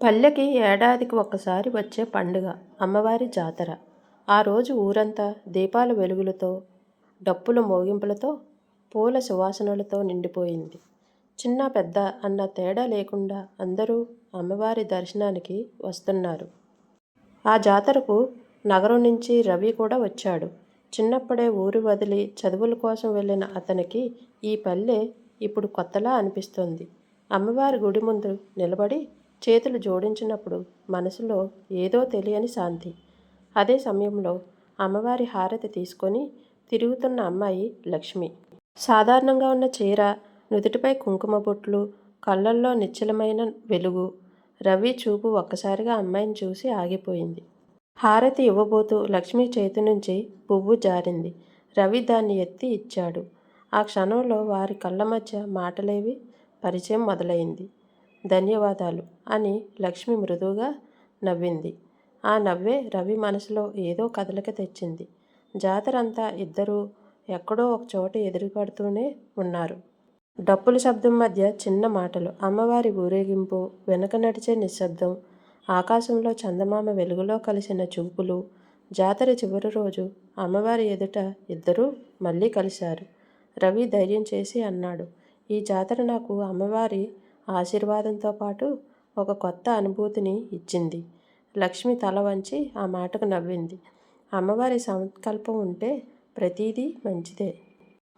పల్లెకి ఏడాదికి ఒక్కసారి వచ్చే పండుగ అమ్మవారి జాతర. ఆ రోజు ఊరంతా దీపాల వెలుగులతో డప్పుల మోగింపులతో పూల సువాసనలతో నిండిపోయింది. చిన్న పెద్ద అన్న తేడా లేకుండా అందరూ అమ్మవారి దర్శనానికి వస్తున్నారు. ఆ జాతరకు నగరం నుంచి రవి కూడా వచ్చాడు. చిన్నప్పుడే ఊరు వదిలి చదువుల కోసం వెళ్ళిన అతనికి ఈ పల్లె ఇప్పుడు కొత్తలా అనిపిస్తుంది. అమ్మవారి గుడి ముందు నిలబడి చేతులు జోడించినప్పుడు మనసులో ఏదో తెలియని శాంతి. అదే సమయంలో అమ్మవారి హారతి తీసుకొని తిరుగుతున్న అమ్మాయి లక్ష్మి. సాధారణంగా ఉన్న చీర నుదుటిపై కుంకుమ బొట్లు కళ్ళల్లో నిశ్చలమైన వెలుగు రవి చూపు ఒక్కసారిగా అమ్మాయిని చూసి ఆగిపోయింది. హారతి ఇవ్వబోతూ లక్ష్మి చేతి నుంచి పువ్వు జారింది. రవి దాన్ని ఎత్తి ఇచ్చాడు. ఆ క్షణంలో వారి కళ్ళ మధ్య మాటలేవి పరిచయం మొదలైంది. ధన్యవాదాలు అని లక్ష్మి మృదువుగా నవ్వింది. ఆ నవ్వే రవి మనసులో ఏదో కదలిక తెచ్చింది. జాతర అంతా ఇద్దరూ ఎక్కడో ఒక చోట ఎదురుపడుతూనే ఉన్నారు. డప్పుల శబ్దం మధ్య చిన్న మాటలు అమ్మవారి ఊరేగింపు వెనుక నడిచే నిశ్శబ్దం ఆకాశంలో చందమామ వెలుగులో కలిసిన చూపులు జాతర చివరి రోజు అమ్మవారి ఎదుట ఇద్దరూ మళ్ళీ కలిశారు. రవి ధైర్యం చేసి అన్నాడు ఈ జాతర నాకు అమ్మవారి ఆశీర్వాదంతో పాటు ఒక కొత్త అనుభూతిని ఇచ్చింది. లక్ష్మి తల వంచి ఆ మాటకు నవ్వింది. అమ్మవారి సంకల్పం ఉంటే ప్రతీదీ మంచిదే.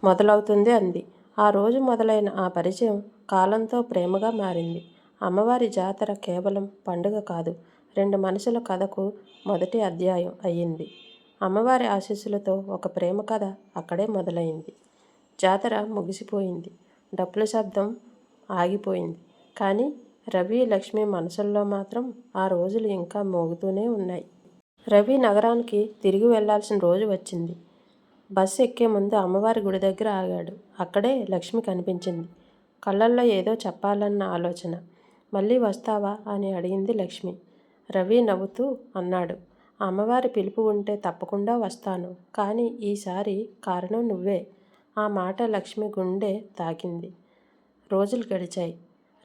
మొదలవుతుంది అంది. ఆ రోజు మొదలైన ఆ పరిచయం కాలంతో ప్రేమగా మారింది. అమ్మవారి జాతర కేవలం పండుగ కాదు రెండు మనుషుల కథకు మొదటి అధ్యాయం అయ్యింది. అమ్మవారి ఆశీస్సులతో ఒక ప్రేమ కథ అక్కడే మొదలైంది. జాతర ముగిసిపోయింది. డప్పుల శబ్దం ఆగిపోయింది. కానీ రవి లక్ష్మి మనసుల్లో మాత్రం ఆ రోజులు ఇంకా మోగుతూనే ఉన్నాయి. రవి నగరానికి తిరిగి వెళ్ళాల్సిన రోజు వచ్చింది. బస్సు ఎక్కే ముందు అమ్మవారి గుడి దగ్గర ఆగాడు. అక్కడే లక్ష్మి కనిపించింది. కళ్ళల్లో ఏదో చెప్పాలన్న ఆలోచన. మళ్ళీ వస్తావా? అని అడిగింది లక్ష్మి. రవి నవ్వుతూ అన్నాడు. అమ్మవారి పిలుపు ఉంటే తప్పకుండా వస్తాను. కానీ ఈసారి కారణం నువ్వే. ఆ మాట లక్ష్మి గుండె తాకింది. రోజులు గడిచాయి.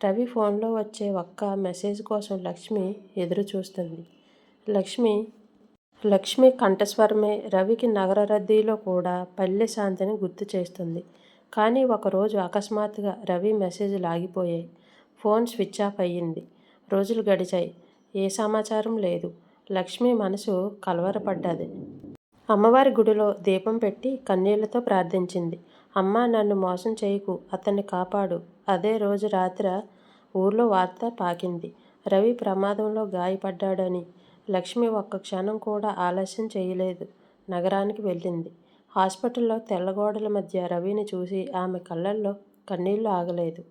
రవి ఫోన్లో వచ్చే ఒక్క మెసేజ్ కోసం లక్ష్మి ఎదురు చూస్తుంది లక్ష్మి లక్ష్మి కంఠస్వరమే రవికి నగర రద్దీలో కూడా పల్లె శాంతిని గుర్తు చేస్తుంది. కానీ ఒకరోజు అకస్మాత్తుగా రవి మెసేజ్లు ఆగిపోయాయి ఫోన్ స్విచ్ ఆఫ్ అయ్యింది. రోజులు గడిచాయి. ఏ సమాచారం లేదు. లక్ష్మి మనసు కలవరపడ్డది. అమ్మవారి గుడిలో దీపం పెట్టి కన్నీళ్ళతో ప్రార్థించింది. అమ్మ నన్ను మోసం చేయకు అతన్ని కాపాడు. అదే రోజు రాత్రి ఊర్లో వార్త పాకింది. రవి ప్రమాదంలో గాయపడ్డాడని. లక్ష్మి ఒక్క క్షణం కూడా ఆలస్యం చేయలేదు. నగరానికి వెళ్ళింది. హాస్పిటల్లో తెల్లగోడల మధ్య రవిని చూసి ఆమె కళ్ళల్లో కన్నీళ్ళు ఆగలేదు.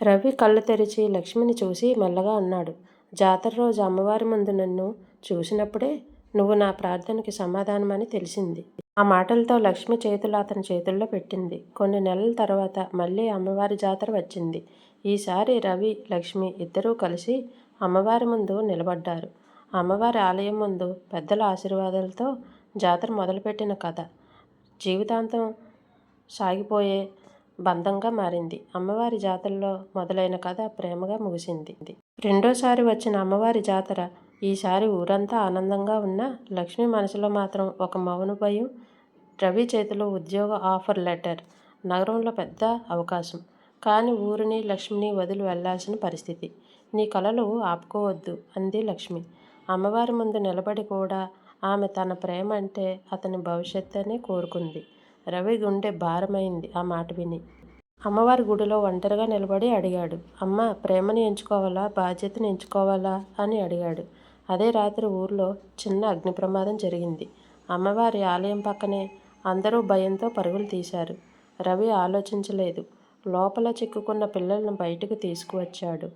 రవి కళ్ళు తెరిచి లక్ష్మిని చూసి మెల్లగా అన్నాడు జాతర రోజు అమ్మవారి ముందు నన్ను చూసినప్పుడే నువ్వు నా ప్రార్థనకి సమాధానమని తెలిసింది. ఆ మాటలతో లక్ష్మి చేతులు అతని చేతుల్లో పెట్టింది. కొన్ని నెలల తర్వాత మళ్ళీ అమ్మవారి జాతర వచ్చింది. ఈసారి రవి లక్ష్మి ఇద్దరూ కలిసి అమ్మవారి ముందు నిలబడ్డారు. అమ్మవారి ఆలయం ముందు పెద్దల ఆశీర్వాదాలతో జాతర మొదలుపెట్టిన కథ. జీవితాంతం సాగిపోయే బంధంగా మారింది. అమ్మవారి జాతరలో మొదలైన కథ ప్రేమగా ముగిసింది. రెండోసారి వచ్చిన అమ్మవారి జాతర ఈసారి ఊరంతా ఆనందంగా ఉన్న లక్ష్మి మనసులో మాత్రం ఒక మౌన భయం రవి చేతిలో ఉద్యోగ ఆఫర్ లెటర్ నగరంలో పెద్ద అవకాశం. కానీ ఊరిని లక్ష్మిని వదిలి వెళ్ళాల్సిన పరిస్థితి. నీ కలలు ఆపుకోవద్దు అంది లక్ష్మి. అమ్మవారి ముందు నిలబడి కూడా ఆమె తన ప్రేమ అంటే అతని భవిష్యత్తునే కోరుకుంది. రవి గుండె భారమైంది ఆ మాట విని. అమ్మవారి గుడిలో ఒంటరిగా నిలబడి అడిగాడు. అమ్మ ప్రేమని ఎంచుకోవాలా? బాధ్యతను ఎంచుకోవాలా? అని అడిగాడు. అదే రాత్రి ఊర్లో చిన్న అగ్ని ప్రమాదం జరిగింది. అమ్మవారి ఆలయం పక్కనే అందరూ భయంతో పరుగులు తీశారు. రవి ఆలోచించలేదు. లోపల చిక్కుకున్న పిల్లలను బయటకు తీసుకువచ్చాడు.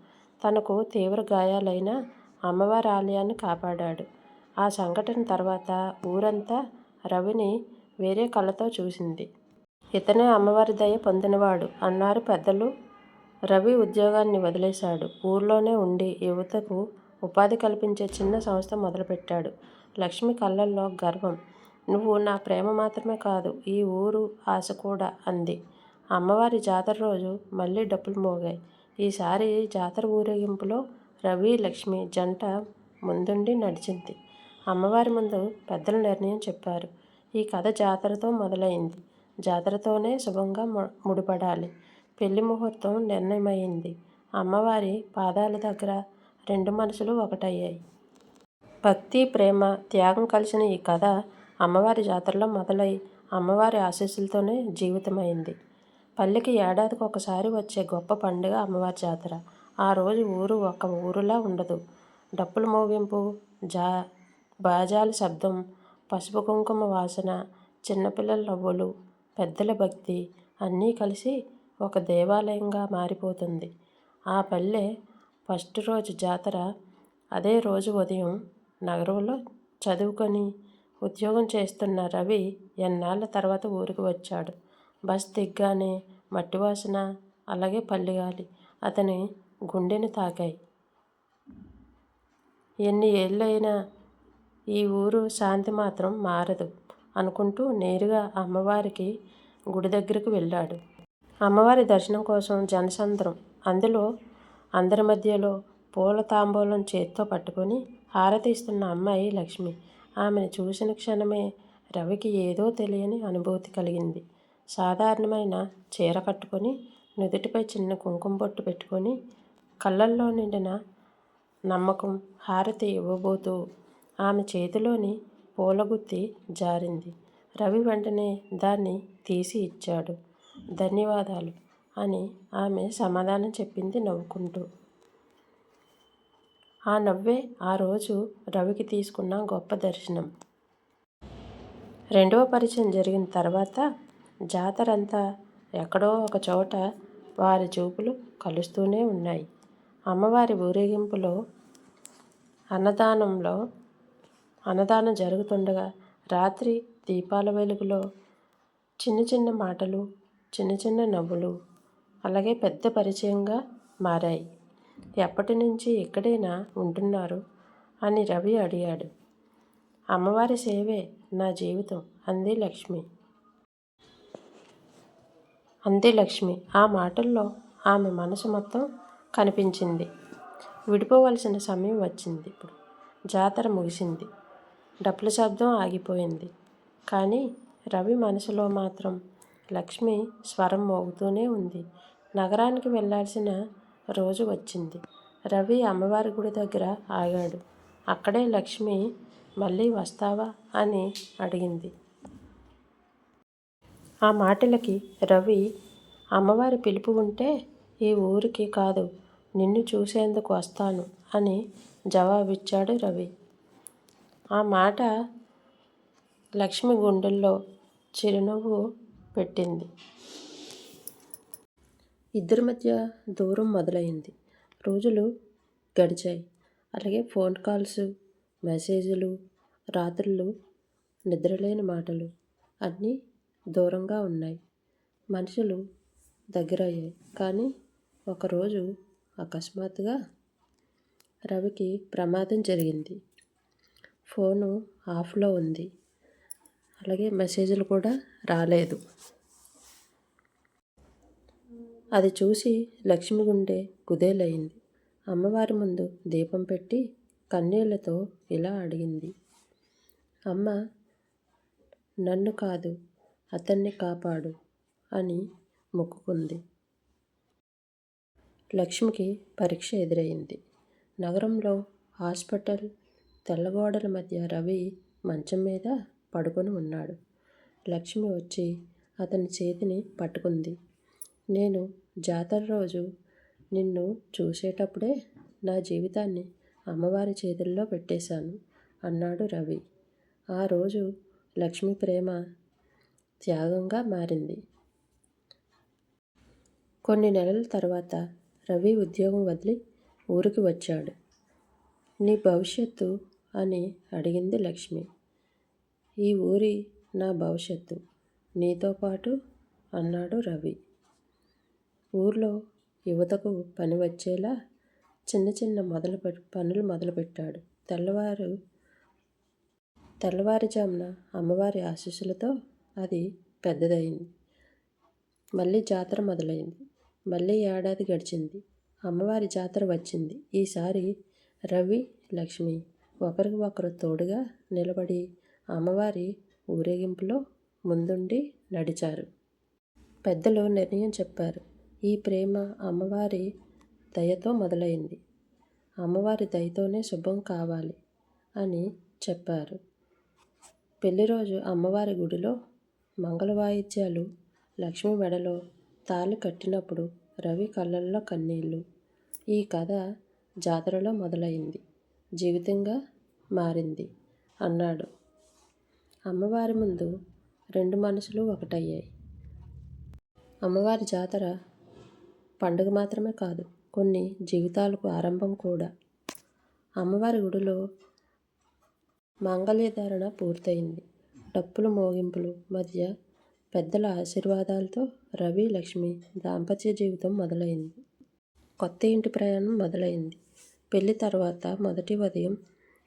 తనకు తీవ్ర గాయాలైన అమ్మవారి ఆలయాన్ని కాపాడాడు. ఆ సంఘటన తర్వాత ఊరంతా రవిని వేరే కళ్ళతో చూసింది. ఇతనే అమ్మవారి దయ పొందినవాడు అన్నారు పెద్దలు. రవి ఉద్యోగాన్ని వదిలేశాడు. ఊర్లోనే ఉండి యువతకు ఉపాధి కల్పించే చిన్న సంస్థ మొదలుపెట్టాడు. లక్ష్మి కళ్ళల్లో గర్వం. నువ్వు నా ప్రేమ మాత్రమే కాదు ఈ ఊరు ఆశ కూడా అంది. అమ్మవారి జాతర రోజు మళ్ళీ డప్పులు మోగాయి. ఈసారి జాతర ఊరేగింపులో రవి లక్ష్మి జంట ముందుండి నడిచింది. అమ్మవారి ముందు పెద్దల నిర్ణయం చెప్పారు. ఈ కథ జాతరతో మొదలైంది. జాతరతోనే శుభంగా ముడిపడాలి. పెళ్ళి ముహూర్తం నిర్ణయమైంది అమ్మవారి పాదాల దగ్గర రెండు మనసులు ఒకటయ్యాయి. భక్తి ప్రేమ త్యాగం కలిసిన ఈ కథ అమ్మవారి జాతరలో మొదలై అమ్మవారి ఆశీస్సులతోనే జీవితమైంది. పల్లెకి ఏడాదికి ఒకసారి వచ్చే గొప్ప పండుగ అమ్మవారి జాతర. ఆ రోజు ఊరు ఒక ఊరులా ఉండదు. డప్పుల మోగింపు జా బాజాల శబ్దం పసుపు కుంకుమ వాసన చిన్నపిల్లల నవ్వులు పెద్దల భక్తి అన్నీ కలిసి ఒక దేవాలయంగా మారిపోతుంది. ఆ పల్లె ఫస్ట్ రోజు జాతర అదే రోజు ఉదయం నగరంలో చదువుకొని ఉద్యోగం చేస్తున్న రవి ఎన్నాళ్ళ తర్వాత ఊరికి వచ్చాడు. బస్ దిగ్గానే మట్టి వాసన అలాగే పల్లిగాలి. అతని గుండెని తాకాయి. ఎన్ని ఏళ్ళైనా ఈ ఊరు శాంతి మాత్రం మారదు అనుకుంటూ నేరుగా అమ్మవారికి గుడి దగ్గరకు వెళ్ళాడు. అమ్మవారి దర్శనం కోసం జనసంద్రం అందులో అందరి మధ్యలో పూల తాంబూలం చేత్తో పట్టుకొని హారతి ఇస్తున్న అమ్మాయి లక్ష్మి. ఆమెను చూసిన క్షణమే రవికి ఏదో తెలియని అనుభూతి కలిగింది. సాధారణమైన చీర కట్టుకొని నుదుటిపై చిన్న కుంకుమ బొట్టు పెట్టుకొని కళ్ళల్లో నిండిన నమ్మకం హారతి ఇవ్వబోతూ ఆమె చేతిలోని పూలగుత్తి జారింది. రవి వెంటనే దాన్ని తీసి ఇచ్చాడు. ధన్యవాదాలు. అని ఆమె సమాధానం చెప్పింది నవ్వుకుంటూ. ఆ నవ్వే ఆ రోజు రవికి తీసుకున్న గొప్ప దర్శనం. రెండవ పరిచయం జరిగిన తర్వాత జాతరంతా ఎక్కడో ఒక చోట వారి చూపులు కలుస్తూనే ఉన్నాయి. అమ్మవారి ఊరేగింపులో అన్నదానంలో అన్నదానం జరుగుతుండగా రాత్రి దీపాల వెలుగులో చిన్న చిన్న మాటలు చిన్న చిన్న నవ్వులు అలాగే పెద్ద పరిచయంగా మారాయి. ఎప్పటి నుంచి ఇక్కడేనా ఉంటున్నారు? అని రవి అడిగాడు. అమ్మవారి సేవే నా జీవితం. అంది లక్ష్మి. అంది లక్ష్మి. ఆ మాటల్లో ఆమె మనసు మొత్తం కనిపించింది. విడిపోవలసిన సమయం వచ్చింది ఇప్పుడు. జాతర ముగిసింది. డప్పుల శబ్దం ఆగిపోయింది. కానీ రవి మనసులో మాత్రం లక్ష్మి స్వరం మోగుతూనే ఉంది. నగరానికి వెళ్ళాల్సిన రోజు వచ్చింది. రవి అమ్మవారి గుడి దగ్గర ఆగాడు. అక్కడే లక్ష్మి మళ్ళీ వస్తావా అని అడిగింది. ఆ మాటలకి రవి అమ్మవారి పిలుపు ఉంటే ఈ ఊరికి కాదు నిన్ను చూసేందుకు వస్తాను అని జవాబిచ్చాడు రవి. ఆ మాట లక్ష్మి గుండెల్లో చిరునవ్వు పెట్టింది. ఇద్దరి మధ్య దూరం మొదలైంది. రోజులు గడిచాయి. అలాగే ఫోన్ కాల్స్ మెసేజ్లు రాత్రులు నిద్రలేని మాటలు అన్నీ దూరంగా ఉన్నాయి. మనుషులు దగ్గరయ్యాయి. కానీ ఒకరోజు అకస్మాత్తుగా రవికి ప్రమాదం జరిగింది. ఫోను ఆఫ్లో ఉంది. అలాగే మెసేజ్లు కూడా రాలేదు. అది చూసి లక్ష్మి గుండె కుదేలయింది అమ్మవారి ముందు దీపం పెట్టి కన్నీళ్ళతో ఇలా అడిగింది. అమ్మ నన్ను కాదు అతన్ని కాపాడు అని మొక్కుకుంది. లక్ష్మికి పరీక్ష ఎదురైంది. నగరంలో హాస్పిటల్ తెల్లగోడల మధ్య రవి మంచం మీద పడుకొని ఉన్నాడు. లక్ష్మి వచ్చి అతని చేతిని పట్టుకుంది. నేను జాతర రోజు నిన్ను చూసేటప్పుడే నా జీవితాన్ని అమ్మవారి చేతుల్లో పెట్టేశాను అన్నాడు రవి. ఆ రోజు లక్ష్మి ప్రేమ త్యాగంగా మారింది. కొన్ని నెలల తర్వాత రవి ఉద్యోగం వదిలి ఊరికి వచ్చాడు. నీ భవిష్యత్తు అని అడిగింది లక్ష్మి. ఈ ఊరి నా భవిష్యత్తు నీతో పాటు అన్నాడు రవి. ఊర్లో యువతకు పని వచ్చేలా చిన్న చిన్న మొదలు పనులు మొదలుపెట్టాడు. తెల్లవారు తెల్లవారుజామున అమ్మవారి ఆశీస్సులతో అది పెద్దదయింది. మళ్ళీ జాతర మొదలైంది. మళ్ళీ ఏడాది గడిచింది. అమ్మవారి జాతర వచ్చింది. ఈసారి రవి లక్ష్మి ఒకరికి ఒకరు తోడుగా నిలబడి అమ్మవారి ఊరేగింపులో ముందుండి నడిచారు. పెద్దలు నిర్ణయం చెప్పారు. ఈ ప్రేమ అమ్మవారి దయతో మొదలైంది. అమ్మవారి దయతోనే శుభం కావాలి అని చెప్పారు. పెళ్ళి రోజు అమ్మవారి గుడిలో మంగళ వాయిద్యాలు లక్ష్మి మెడలో తాళి కట్టినప్పుడు రవి కళ్ళల్లో కన్నీళ్ళు ఈ కథ జాతరలో మొదలైంది. జీవితంగా మారింది అన్నాడు. అమ్మవారి ముందు రెండు మనసులు ఒకటయ్యాయి. అమ్మవారి జాతర పండుగ మాత్రమే కాదు కొన్ని జీవితాలకు ఆరంభం కూడా. అమ్మవారి గుడిలో మాంగళ్యధారణ పూర్తయింది. డప్పులు మోగింపులు మధ్య పెద్దల ఆశీర్వాదాలతో రవి లక్ష్మి దాంపత్య జీవితం మొదలైంది. కొత్త ఇంటి ప్రయాణం మొదలైంది. పెళ్ళి తర్వాత మొదటి ఉదయం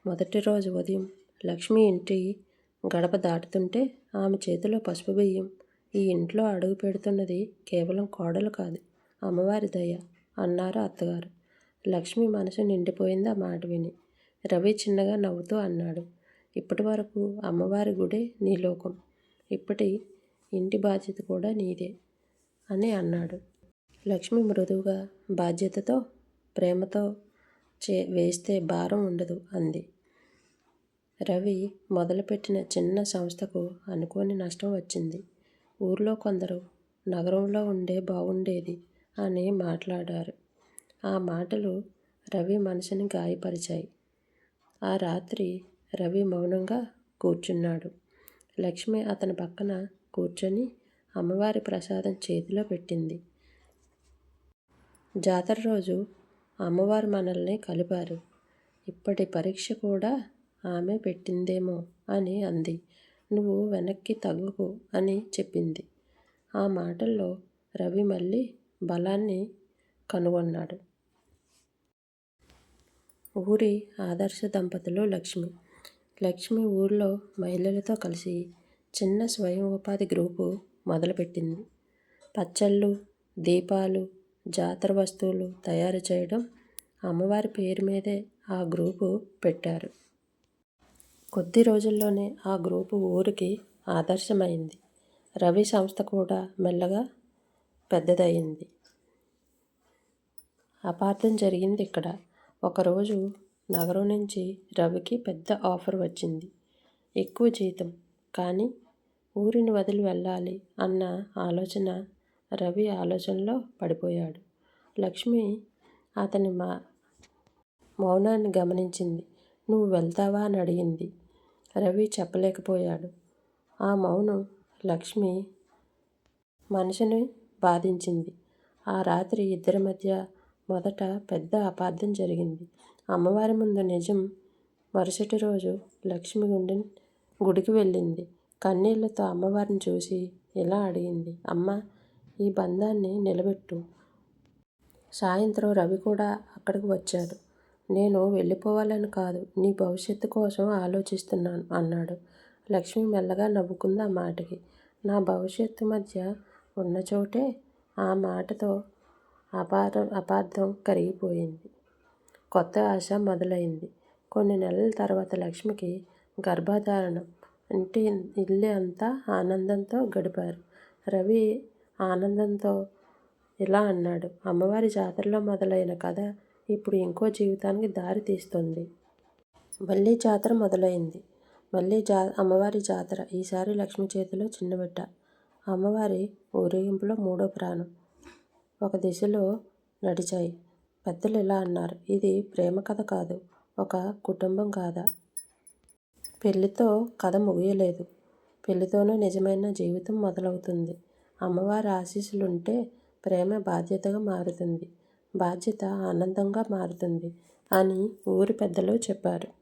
మొదటి రోజు ఉదయం లక్ష్మి ఇంటి గడప దాటుతుంటే ఆమె చేతిలో పసుపు బియ్యం ఈ ఇంట్లో అడుగు పెడుతున్నది కేవలం కోడలు కాదు. అమ్మవారి దయ అన్నారు అత్తగారు. లక్ష్మి మనసు నిండిపోయింది ఆ మాట విని. రవి చిన్నగా నవ్వుతూ అన్నాడు. ఇప్పటి వరకు అమ్మవారి గుడే నీ లోకం. ఇప్పటి ఇంటి బాధ్యత కూడా నీదే అని అన్నాడు. లక్ష్మి మృదువుగా బాధ్యతతో ప్రేమతో చే వేస్తే భారం ఉండదు అంది. రవి మొదలుపెట్టిన చిన్న సంస్థకు అనుకోని నష్టం వచ్చింది. ఊర్లో కొందరు నగరంలో ఉండే బాగుండేది అని మాట్లాడారు. ఆ మాటలు రవి మనసుని గాయపరిచాయి. ఆ రాత్రి రవి మౌనంగా కూర్చున్నాడు. లక్ష్మి అతని పక్కన కూర్చొని అమ్మవారి ప్రసాదం చేతిలో పెట్టింది. జాతర రోజు అమ్మవారు మనల్ని కలిపారు. ఇప్పటి పరీక్ష కూడా ఆమె పెట్టిందేమో అని అంది. నువ్వు వెనక్కి తగ్గుకు అని చెప్పింది. ఆ మాటల్లో రవి మళ్ళీ బలాన్ని కనుగొన్నాడు. ఊరి ఆదర్శ దంపతులు లక్ష్మి. లక్ష్మి ఊర్లో మహిళలతో కలిసి చిన్న స్వయం ఉపాధి గ్రూపు మొదలుపెట్టింది. పచ్చళ్ళు దీపాలు జాతర వస్తువులు తయారు చేయడం అమ్మవారి పేరు మీదే ఆ గ్రూపు పెట్టారు. కొద్ది రోజుల్లోనే ఆ గ్రూపు ఊరికి ఆదర్శమైంది. రవి సంస్థ కూడా మెల్లగా పెద్దదయ్యింది. అపార్థం జరిగింది ఇక్కడ. ఒకరోజు నగరం నుంచి రవికి పెద్ద ఆఫర్ వచ్చింది. ఎక్కువ జీతం. కానీ ఊరిని వదిలి వెళ్ళాలి అన్న ఆలోచన రవి ఆలోచనలో పడిపోయాడు. లక్ష్మి అతని మా మౌనాన్ని గమనించింది. నువ్వు వెళ్తావా? అని అడిగింది. రవి చెప్పలేకపోయాడు. ఆ మౌనం లక్ష్మి మనిషిని బాధించింది. ఆ రాత్రి ఇద్దరి మధ్య మొదట పెద్ద అపార్థం జరిగింది. అమ్మవారి ముందు నిజం మరుసటి రోజు లక్ష్మి గుండె గుడికి వెళ్ళింది. కన్నీళ్ళతో అమ్మవారిని చూసి ఇలా అడిగింది అమ్మ ఈ బంధాన్ని నిలబెట్టు. సాయంత్రం రవి కూడా అక్కడికి వచ్చాడు. నేను వెళ్ళిపోవాలని కాదు నీ భవిష్యత్తు కోసం ఆలోచిస్తున్నాను అన్నాడు. లక్ష్మి మెల్లగా నవ్వుకుంది ఆ మాటకి. నా భవిష్యత్తు మధ్య ఉన్న చోటే ఆ మాటతో అపారం అపార్థం కరిగిపోయింది. కొత్త ఆశ మొదలైంది. కొన్ని నెలల తర్వాత లక్ష్మికి గర్భధారణం ఇంటి ఇల్లు అంతా ఆనందంతో గడిపారు. రవి ఆనందంతో ఇలా అన్నాడు అమ్మవారి జాతరలో మొదలైన కథ ఇప్పుడు ఇంకో జీవితానికి దారి తీస్తుంది. మళ్ళీ జాతర మొదలైంది. మళ్ళీ జా అమ్మవారి జాతర. ఈసారి లక్ష్మి చేతిలో చిన్న బిడ్డ అమ్మవారి ఊరేగింపులో మూడో ప్రాణం ఒక దిశలో నడిచాయి. పెద్దలు ఇలా అన్నారు ఇది ప్రేమ కథ కాదు ఒక కుటుంబం కాదా? పెళ్ళితో కథ ముగియలేదు. పెళ్ళితోనే నిజమైన జీవితం మొదలవుతుంది. అమ్మవారి ఆశీస్సులుంటే ప్రేమ బాధ్యతగా మారుతుంది బాధ్యత ఆనందంగా మారుతుంది అని ఊరి పెద్దలు చెప్పారు.